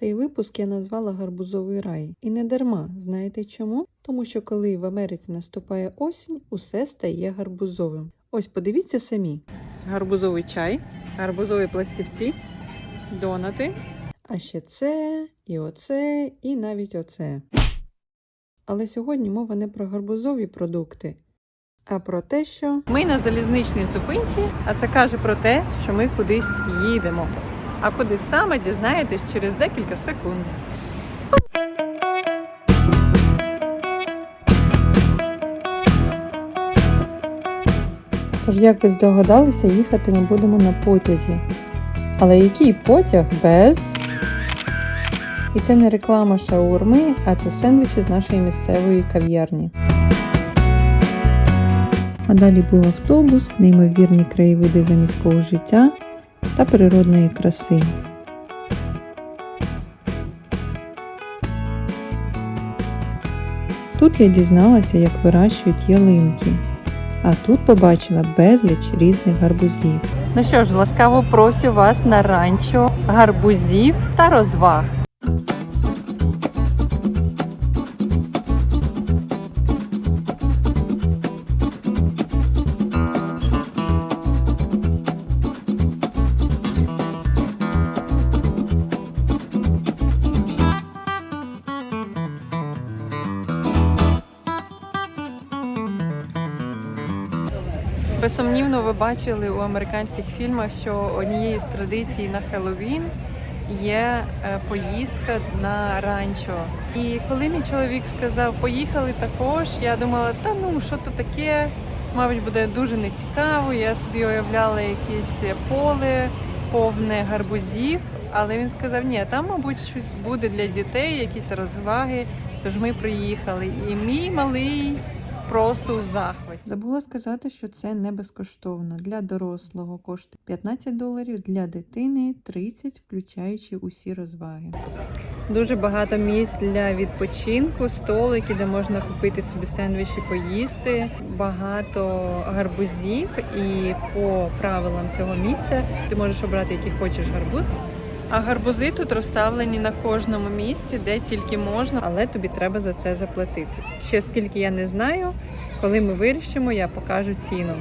Цей випуск я назвала Гарбузовий рай. І не дарма. Знаєте чому? Тому що коли в Америці наступає осінь, усе стає гарбузовим. Ось подивіться самі. Гарбузовий чай, гарбузові пластівці, донати. А ще це, і оце, і навіть оце. Але сьогодні мова не про гарбузові продукти, а про те, що ми на залізничній зупинці, а це каже про те, що ми кудись їдемо. А куди саме дізнаєтесь через декілька секунд. Тож, як ви здогадалися, їхати ми будемо на потязі. Але який потяг без. І це не реклама шаурми, а це сендвічі з нашої місцевої кав'ярні. А далі був автобус, неймовірні краєвиди за міського життя та природної краси. Тут я дізналася, як вирощують ялинки, а тут побачила безліч різних гарбузів. Ну що ж, ласкаво просю вас на ранчо гарбузів та розваг. Безсумнівно, ви бачили у американських фільмах, що однією з традицій на Хеллоуін є е, поїздка на ранчо. І коли мій чоловік сказав, поїхали також, я думала, та ну що то таке, мабуть, буде дуже нецікаво. Я собі уявляла якесь поле повне гарбузів. Але він сказав, ні, там, мабуть, щось буде для дітей, якісь розваги. Тож ми приїхали. І мій малий просто у захваті. Забула сказати, що це не безкоштовно. Для дорослого коштує 15 доларів, для дитини 30, включаючи усі розваги. Дуже багато місць для відпочинку, столики, де можна купити собі сендвічі, поїсти. Багато гарбузів, і по правилам цього місця ти можеш обрати, який хочеш гарбуз. А гарбузи тут розставлені на кожному місці, де тільки можна, але тобі треба за це заплатити. Ще скільки я не знаю, коли ми вирішимо, я покажу ціну.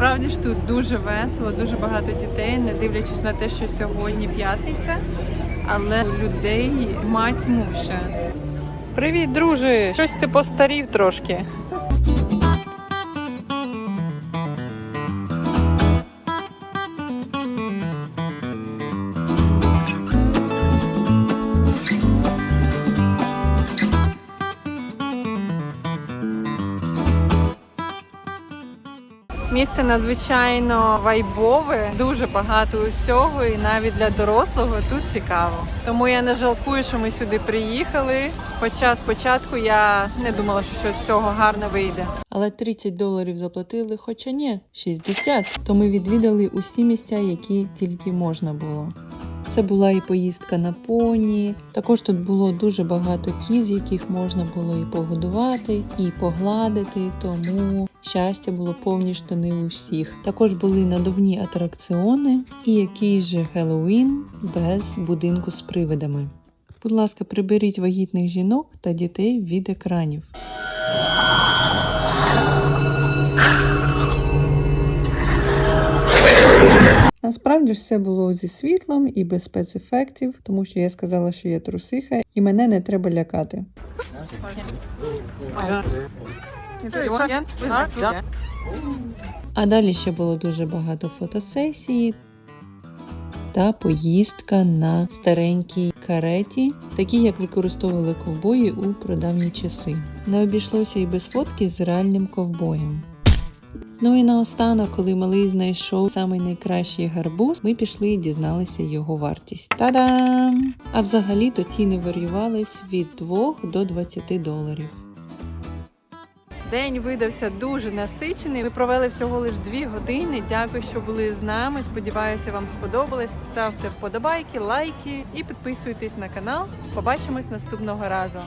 Насправді ж тут дуже весело, дуже багато дітей, не дивлячись на те, що сьогодні п'ятниця, але людей мать муше. Привіт, друже! Щось ти постарів трошки. Місце надзвичайно вайбове, дуже багато усього, і навіть для дорослого тут цікаво. Тому я не жалкую, що ми сюди приїхали. Хоча спочатку я не думала, що щось з цього гарно вийде. Але 30 доларів заплатили, хоча ні, 60. То ми відвідали усі місця, які тільки можна було. Це була і поїздка на поні. Також тут було дуже багато кіз, яких можна було і погодувати, і погладити. Тому щастя було повні штани у всіх. Також були надувні атракціони і який же Хеллоуін без будинку з привидами. Будь ласка, приберіть вагітних жінок та дітей від екранів. Насправді все було зі світлом і без спецефектів, тому що я сказала, що я трусиха, і мене не треба лякати. А далі ще було дуже багато фотосесій та поїздка на старенькій кареті, такі як використовували ковбої у прадавні часи. Не обійшлося і без фотки з реальним ковбоєм. Ну і наостанок, коли малий знайшов самий найкращий гарбуз, ми пішли і дізналися його вартість. Та-дам! А взагалі то ціни варіювались від 2 до 20 доларів. День видався дуже насичений. Ми провели всього лише дві години. Дякую, що були з нами. Сподіваюся, вам сподобалось. Ставте вподобайки, лайки і підписуйтесь на канал. Побачимось наступного разу.